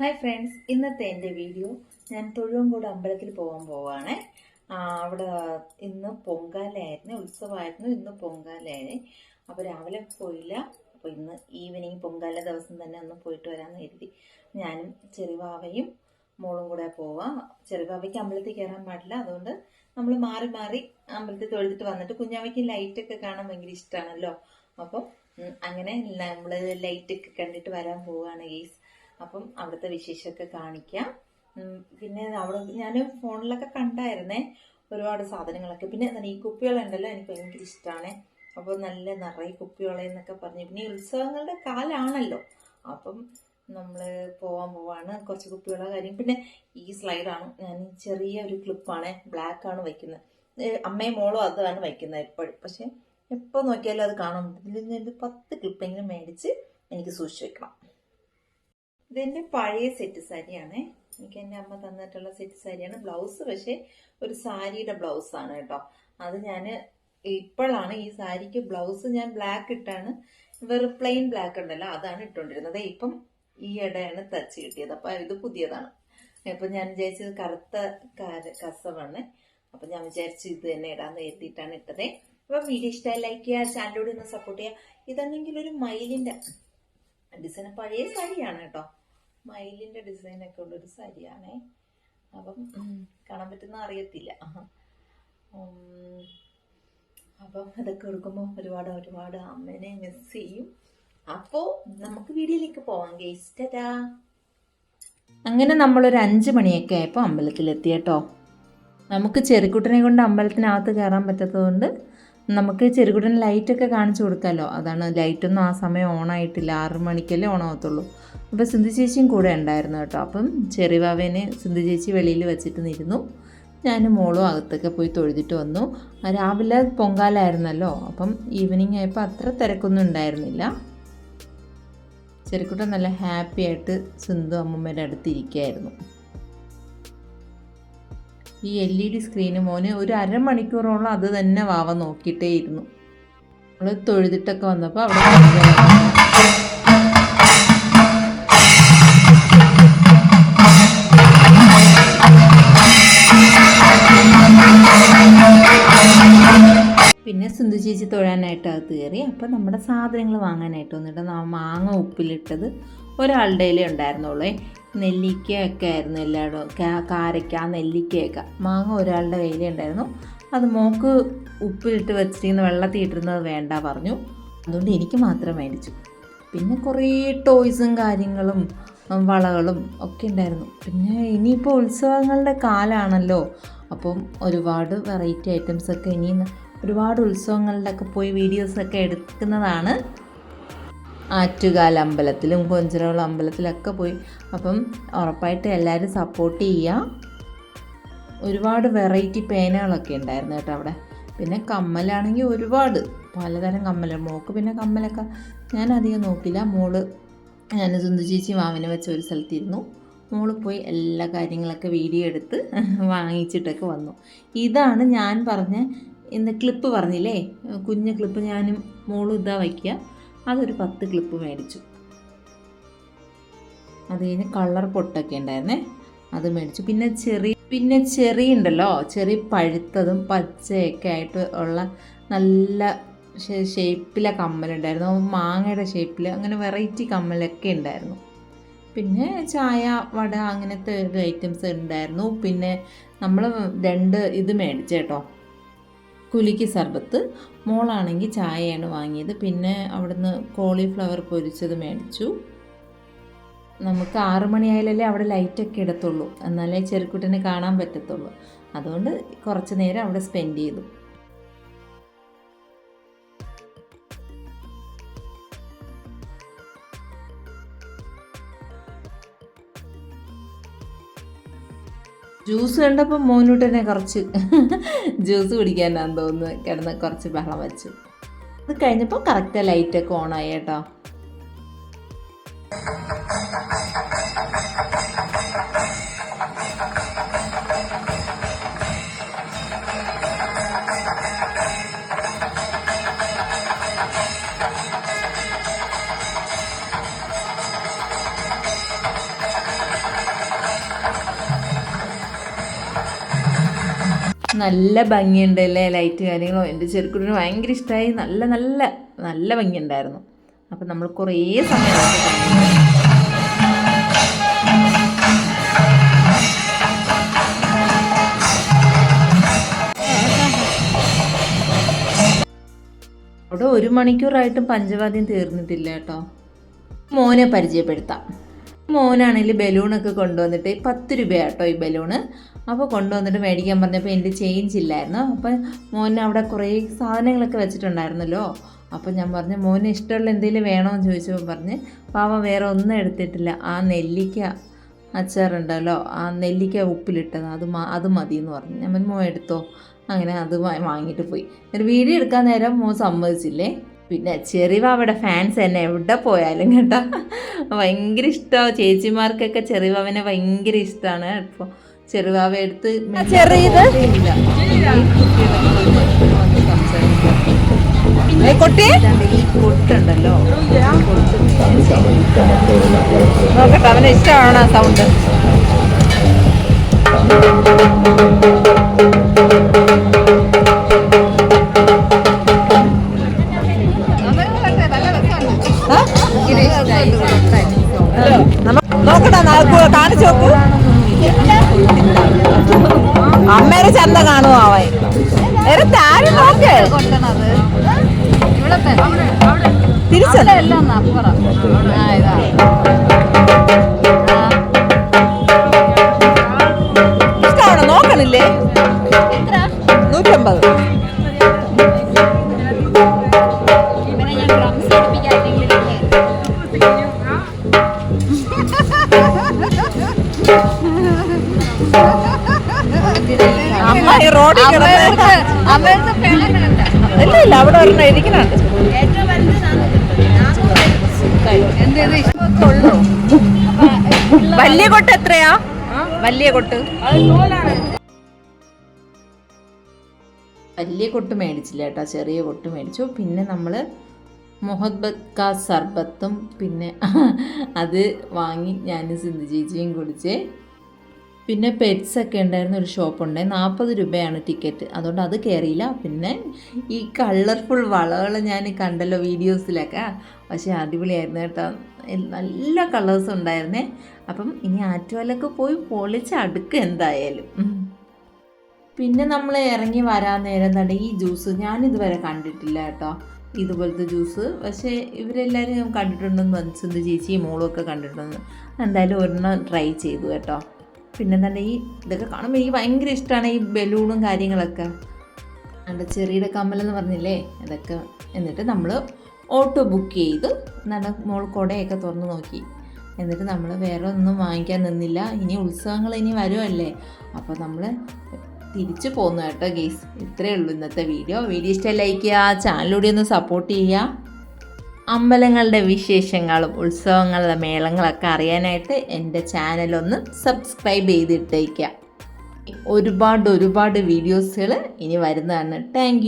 Hi friends ഇന്നത്തെ എന്റെ video ഞാൻ തൊഴുവങ്കോട് അമ്പലത്തിൽ പോകാൻ പോവാണ്. അവിടെ ഇന്ന് പൊങ്കാലയായിരുന്നു ഉത്സവമായിരുന്നു ഇന്ന് പൊങ്കാലയായി അപ്പോൾ രാവിലെ പോയില്ല. അപ്പോൾ ഇന്ന് ഈവനിങ് പൊങ്കാല ദിവസം തന്നെ ഒന്ന് പോയിട്ട് വരാമെന്ന് കരുതി. ഞാനും ചെറുവാവയും മോളും കൂടെ പോവാം. ചെറുവാവയ്ക്ക് അമ്പലത്തിൽ കയറാൻ പാടില്ല. അതുകൊണ്ട് നമ്മൾ മാറി മാറി അമ്പലത്തിൽ തൊഴുതിട്ട് വന്നിട്ട് കുഞ്ഞാവയ്ക്ക് ലൈറ്റൊക്കെ കാണാൻ ഭയങ്കര ഇഷ്ടമാണല്ലോ അപ്പോൾ അങ്ങനെ നമ്മൾ ലൈറ്റൊക്കെ കണ്ടിട്ട് വരാൻ പോവുകയാണ് ഗെയ്സ് അപ്പം അവിടുത്തെ വിശേഷമൊക്കെ കാണിക്കാം. പിന്നെ അവിടെ ഞാൻ ഫോണിലൊക്കെ കണ്ടായിരുന്നേ ഒരുപാട് സാധനങ്ങളൊക്കെ. പിന്നെ ഈ കുപ്പികളുണ്ടല്ലോ എനിക്ക് ഭയങ്കര ഇഷ്ടമാണ് അപ്പോൾ നല്ല നിറയെ കുപ്പികളെന്നൊക്കെ പറഞ്ഞു. പിന്നെ ഉത്സവങ്ങളുടെ കാലാണല്ലോ. അപ്പം നമ്മൾ പോകാൻ പോവാണ് കുറച്ച് കുപ്പികളെ കാര്യം. പിന്നെ ഈ സ്ലൈഡാണ്. ഞാൻ ചെറിയ ഒരു ക്ലിപ്പാണ് ബ്ലാക്ക് ആണ് വയ്ക്കുന്നത് അമ്മയും മോളും അതാണ് വയ്ക്കുന്നത് എപ്പോഴും. പക്ഷെ എപ്പോൾ നോക്കിയാലും അത് കാണാൻ പറ്റും. ഇതിൽ നിന്ന് പത്ത് ക്ലിപ്പെങ്കിലും മേടിച്ച് എനിക്ക് സൂക്ഷിച്ച് വെക്കണം. ഇതെന്റെ പഴയ സെറ്റ് സാരിയാണ് എനിക്ക് എന്റെ അമ്മ തന്നിട്ടുള്ള സെറ്റ് സാരിയാണ് ബ്ലൗസ് പക്ഷേ ഒരു സാരിയുടെ ബ്ലൗസ് ആണ് കേട്ടോ. അത് ഞാൻ ഇപ്പോഴാണ് ഈ സാരിക്ക് ബ്ലൗസ് ഞാൻ ബ്ലാക്ക് ഇട്ടാണ്. വെറും പ്ലെയിൻ ബ്ലാക്ക് ഉണ്ടല്ലോ അതാണ് ഇട്ടുകൊണ്ടിരുന്നത് ഇപ്പം ഈ ഇടയാണ് തച്ച് കിട്ടിയത്. അപ്പം ഇത് പുതിയതാണ്. അപ്പം ഞാൻ വിചാരിച്ചത് കറുത്ത കസവാണ്. അപ്പം ഞാൻ വിചാരിച്ചു ഇത് തന്നെ ഇടാന്ന് എഴുതിയിട്ടാണ് ഇട്ടത്. അപ്പം വീഡിയോ ഇഷ്ടമായി ലൈക്ക് ചെയ്യുക ചാനലോട് ഒന്ന് സപ്പോർട്ട് ചെയ്യുക. ഇതാണെങ്കിൽ ഒരു മയിലിന്റെ ഡിസൈൻ പഴയ സാരിയാണ് കേട്ടോ. മയിലിന്റെ ഡിസൈൻ ഒക്കെ ഉള്ളൊരു സാരിയാണേ. അപ്പം കാണാൻ പറ്റുന്ന അറിയത്തില്ല. അപ്പം അതൊക്കെ എടുക്കുമ്പോൾ ഒരുപാട് ഒരുപാട് അമ്മേനെ മിസ് ചെയ്യും. അപ്പോൾ നമുക്ക് വീഡിയോയിലേക്ക് പോവാം ഗേസ്റ്റരാ അങ്ങനെ നമ്മളൊരു അഞ്ച് മണിയൊക്കെ ആയപ്പോൾ അമ്പലത്തിലെത്തി കേട്ടോ. നമുക്ക് ചെറുക്കുട്ടനെ കൊണ്ട് അമ്പലത്തിനകത്ത് കയറാൻ പറ്റാത്തതുകൊണ്ട് നമുക്ക് ചെറുകുടൻ ലൈറ്റൊക്കെ കാണിച്ചു കൊടുക്കാമല്ലോ അതാണ് ലൈറ്റൊന്നും ആ സമയം ഓണായിട്ടില്ല. ആറ് മണിക്കല്ലേ ഓണാവത്തുള്ളൂ. അപ്പോൾ സിന്ധു ചേച്ചിയും കൂടെ ഉണ്ടായിരുന്നു കേട്ടോ. അപ്പം ചെറിയവാവേനെ സിന്ധു ചേച്ചി വെളിയിൽ വെച്ചിട്ട് നിരുന്നു ഞാനും മോളും അകത്തൊക്കെ പോയി തൊഴുതിട്ട് വന്നു. രാവിലെ പൊങ്കാലായിരുന്നല്ലോ. അപ്പം ഈവനിങ് ആയപ്പോൾ അത്ര തിരക്കൊന്നും ഉണ്ടായിരുന്നില്ല. ചെറുക്കുട്ടൻ നല്ല ഹാപ്പി ആയിട്ട് സിന്ധു അമ്മമ്മയുടെ അടുത്ത് ഇരിക്കുകയായിരുന്നു ഈ എൽ ഇ ഡി സ്ക്രീന് മോന് ഒരു അരമണിക്കൂറോളം അത് തന്നെ വാവ നോക്കിയിട്ടേ ഇരുന്നു നമ്മൾ തൊഴുതിട്ടൊക്കെ വന്നപ്പോൾ അവിടെ പിന്നെ സിന്ധു ചേച്ചി തൊഴാനായിട്ട് അകത്ത് കയറി. അപ്പം നമ്മുടെ സാധനങ്ങൾ വാങ്ങാനായിട്ട് വന്നിട്ട് മാങ്ങ ഉപ്പിലിട്ടത് ഒരാളുടെ ഉണ്ടായിരുന്നുള്ളേ. നെല്ലിക്ക ഒക്കെ ആയിരുന്നു എല്ലായിടും കാരയ്ക്ക നെല്ലിക്കയൊക്കെ. മാങ്ങ ഒരാളുടെ കയ്യിലുണ്ടായിരുന്നു അത് മോക്ക് ഉപ്പിലിട്ട് വെച്ചിരിക്കുന്ന വെള്ളത്തിൽ ഇട്ടിരുന്നത് വേണ്ട പറഞ്ഞു. അതുകൊണ്ട് എനിക്ക് മാത്രം മേടിച്ചു. പിന്നെ കുറേ ടോയ്സും കാര്യങ്ങളും വളകളും ഒക്കെ ഉണ്ടായിരുന്നു. പിന്നെ ഇനിയിപ്പോൾ ഉത്സവങ്ങളുടെ കാലമാണല്ലോ അപ്പം ഒരുപാട് വെറൈറ്റി ഐറ്റംസൊക്കെ ഇനി ഒരുപാട് ഉത്സവങ്ങളിലൊക്കെ പോയി വീഡിയോസൊക്കെ എടുക്കുന്നതാണ്. ആറ്റുകാൽ അമ്പലത്തിലും കൊഞ്ചിറോളം അമ്പലത്തിലൊക്കെ പോയി. അപ്പം ഉറപ്പായിട്ട് എല്ലാവരും സപ്പോർട്ട് ചെയ്യുക ഒരുപാട് വെറൈറ്റി പേനകളൊക്കെ ഉണ്ടായിരുന്നു കേട്ടോ അവിടെ. പിന്നെ കമ്മലാണെങ്കിൽ ഒരുപാട്. പലതരം കമ്മൽ മോക്ക് പിന്നെ കമ്മലൊക്കെ ഞാൻ അധികം നോക്കില്ല മോൾ ഞാൻ സുന്ദു ചേച്ചി മാമിനെ വെച്ച ഒരു സ്ഥലത്തിരുന്നു. മോൾ പോയി എല്ലാ കാര്യങ്ങളൊക്കെ വീഡിയോ എടുത്ത് വാങ്ങിച്ചിട്ടൊക്കെ വന്നു. ഇതാണ് ഞാൻ പറഞ്ഞ ഇന്ന് ക്ലിപ്പ് പറഞ്ഞില്ലേ? കുഞ്ഞ് ക്ലിപ്പ് ഞാനും മോളും ഇതാ വയ്ക്കുക. അതൊരു പത്ത് ക്ലിപ്പ് മേടിച്ചു. അത് കഴിഞ്ഞ് കളർ പൊട്ടൊക്കെ ഉണ്ടായിരുന്നേ അത് മേടിച്ചു. പിന്നെ ചെറിയ പിന്നെ ചെറി ഉണ്ടല്ലോ ചെറി പഴുത്തതും പച്ചയൊക്കെ ആയിട്ട് ഉള്ള നല്ല ഷേപ്പിലെ കമ്മലുണ്ടായിരുന്നു മാങ്ങയുടെ ഷേപ്പിൽ അങ്ങനെ വെറൈറ്റി കമ്മലൊക്കെ ഉണ്ടായിരുന്നു. പിന്നെ ചായ വട അങ്ങനത്തെ ഒരു ഐറ്റംസ് ഉണ്ടായിരുന്നു. പിന്നെ നമ്മൾ രണ്ട് ഇത് മേടിച്ചു കേട്ടോ കുലുക്കി സർബത്ത്. മോളാണെങ്കിൽ ചായയാണ് വാങ്ങിയത്. പിന്നെ അവിടുന്ന് കോളിഫ്ലവർ പൊരിച്ചത് മേടിച്ചു. നമുക്ക് ആറു മണിയായാലല്ലേ അവിടെ ലൈറ്റൊക്കെ ഇടത്തുള്ളൂ. എന്നാലേ ചെറുക്കുട്ടിനെ കാണാൻ പറ്റത്തുള്ളൂ. അതുകൊണ്ട് കുറച്ച് നേരം അവിടെ സ്പെൻഡ് ചെയ്തു. ജ്യൂസ് കണ്ടപ്പോൾ മോനൂട്ടനെ കുറച്ച് ജ്യൂസ് കുടിക്കാനാന്ന് തോന്നുന്നു. കിടന്ന് കുറച്ച് ബഹളം വെച്ചു. അത് കഴിഞ്ഞപ്പോൾ കറക്റ്റ് ലൈറ്റൊക്കെ ഓണായി കേട്ടോ. നല്ല ഭംഗിയുണ്ട് അല്ലേ? ലൈറ്റ് കാര്യങ്ങളോ. എന്റെ ചെറുക്കുട്ടിന് ഭയങ്കര ഇഷ്ടമായി നല്ല നല്ല നല്ല ഭംഗിയുണ്ടായിരുന്നു. അപ്പം നമ്മൾ കുറേ സമയം അവിടെ ഒരു മണിക്കൂറായിട്ടും പഞ്ചവാദ്യം തീർന്നിട്ടില്ല കേട്ടോ. മോനെ പരിചയപ്പെടുത്താം. മോനാണെങ്കിൽ ബലൂണൊക്കെ കൊണ്ടുവന്നിട്ട് പത്ത് രൂപയാട്ടോ ഈ ബലൂണ്. അപ്പോൾ കൊണ്ടുവന്നിട്ട് മേടിക്കാൻ പറഞ്ഞപ്പോൾ എന്റെ ചേഞ്ച് ഇല്ലായിരുന്നു. അപ്പം മോൻ അവിടെ കുറേ സാധനങ്ങളൊക്കെ വെച്ചിട്ടുണ്ടായിരുന്നല്ലോ. അപ്പം ഞാൻ പറഞ്ഞു മോന് ഇഷ്ടമുള്ള എന്തെങ്കിലും വേണമെന്ന് ചോദിച്ചപ്പോൾ പറഞ്ഞ് പാവ വേറെ ഒന്നും എടുത്തിട്ടില്ല. ആ നെല്ലിക്ക അച്ചാറുണ്ടല്ലോ ആ നെല്ലിക്ക ഉപ്പിലിട്ടത്. അത് മാ അത് മതി എന്ന് പറഞ്ഞു. ഞാൻ മോ എടുത്തോ. അങ്ങനെ അത് വാങ്ങിയിട്ട് പോയി. ഒരു വീഡിയോ എടുക്കാൻ നേരം മോ സമ്മതിച്ചില്ലേ? പിന്നെ ചെറിവാവയുടെ ഫാൻസ് തന്നെ എവിടെ പോയാലും കേട്ടോ. ഭയങ്കര ഇഷ്ടമാണ് ചേച്ചിമാർക്കൊക്കെ ചെറിവാവനെ ഭയങ്കര ഇഷ്ടമാണ്. ഇപ്പോൾ ചെറുവാവ എടുത്ത് ചെറിയത്? കൊട്ടി? ഈ കൊട്ടുണ്ടല്ലോ. നോക്കട്ടെ അവന് ഇഷ്ടമാണ് ആ സൗണ്ട് നോക്കട്ടെ കാണിച്ചു നോക്കൂ. അമ്മേരെ ചന്ത കാണുമോ അവൻ? വേറെ താരം നോക്ക്. തിരിച്ചല്ല അമ്മ ഈ റോഡിൽ കിടന്ന് ഇല്ല ഇല്ല അവിടെ ഒരെണ്ണം ഇരിക്കുന്നുണ്ട്. വലിയ കൊട്ട് എത്രയാ? വലിയ കൊട്ട്. വലിയ കൊട്ട് മേടിച്ചില്ല കേട്ടോ ചെറിയ കൊട്ട് മേടിച്ചു. പിന്നെ നമ്മൾ മൊഹബത്ത് കാ സർബത്തും പിന്നെ അത് വാങ്ങി ഞാൻ സിന്ധു ചേച്ചിയും കുടിച്ചേ പിന്നെ പെറ്റ്സ് ഒക്കെ ഉണ്ടായിരുന്ന ഒരു ഷോപ്പ് ഷോപ്പുണ്ട് നാൽപ്പത് രൂപയാണ് ടിക്കറ്റ് അതുകൊണ്ട് അത് കയറിയില്ല പിന്നെ ഈ കളർഫുൾ വളകൾ ഞാൻ കണ്ടല്ലോ വീഡിയോസിലൊക്കെ പക്ഷേ അടിപൊളിയായിരുന്നു കേട്ടോ. നല്ല കളേഴ്സ് ഉണ്ടായിരുന്നേ. അപ്പം ഇനി ആറ്റുവാലൊക്കെ പോയി പൊളിച്ച് അടുക്ക് എന്തായാലും. പിന്നെ നമ്മൾ ഇറങ്ങി വരാൻ നേരം തന്നെ ഈ ജ്യൂസ് ഞാനിതുവരെ കണ്ടിട്ടില്ല കേട്ടോ. ഇതുപോലത്തെ ജ്യൂസ് പക്ഷേ ഇവരെല്ലാവരും കണ്ടിട്ടുണ്ടെന്ന് മനസ്സിന്റെ ചേച്ചിയും മോളും ഒക്കെ കണ്ടിട്ടുണ്ടെന്ന്. എന്തായാലും ഒരെണ്ണം ട്രൈ ചെയ്തു കേട്ടോ. പിന്നെ തന്നെ ഈ ഇതൊക്കെ കാണുമ്പോൾ എനിക്ക് ഭയങ്കര ഇഷ്ടമാണ് ഈ ബലൂണും കാര്യങ്ങളൊക്കെ. നല്ല ചെറിയുടെ കമ്മലെന്ന് പറഞ്ഞില്ലേ? അതൊക്കെ എന്നിട്ട് നമ്മൾ ഓട്ടോ ബുക്ക് ചെയ്ത്. നല്ല മോൾ കുടയൊക്കെ തുറന്ന് നോക്കി. എന്നിട്ട് നമ്മൾ വേറെ ഒന്നും വാങ്ങിക്കാൻ നിന്നില്ല. ഇനി ഉത്സവങ്ങൾ ഇനി വരുമല്ലേ അപ്പോൾ നമ്മൾ തിരിച്ചു പോകുന്നു കേട്ടോ ഗെയ്സ് ഇത്രയേ ഉള്ളൂ ഇന്നത്തെ വീഡിയോ. വീഡിയോ ഇഷ്ടം ലൈക്ക് ചെയ്യുക ചാനലിലൂടെ ഒന്ന് സപ്പോർട്ട് ചെയ്യുക. അമ്പലങ്ങളുടെ വിശേഷങ്ങളും ഉത്സവങ്ങളുടെ മേളങ്ങളൊക്കെ അറിയാനായിട്ട് എന്റെ ചാനലൊന്ന് സബ്സ്ക്രൈബ് ചെയ്തിട്ടേക്കാം ഒരുപാട് ഒരുപാട് വീഡിയോസുകൾ ഇനി വരുന്നതാണ്. താങ്ക്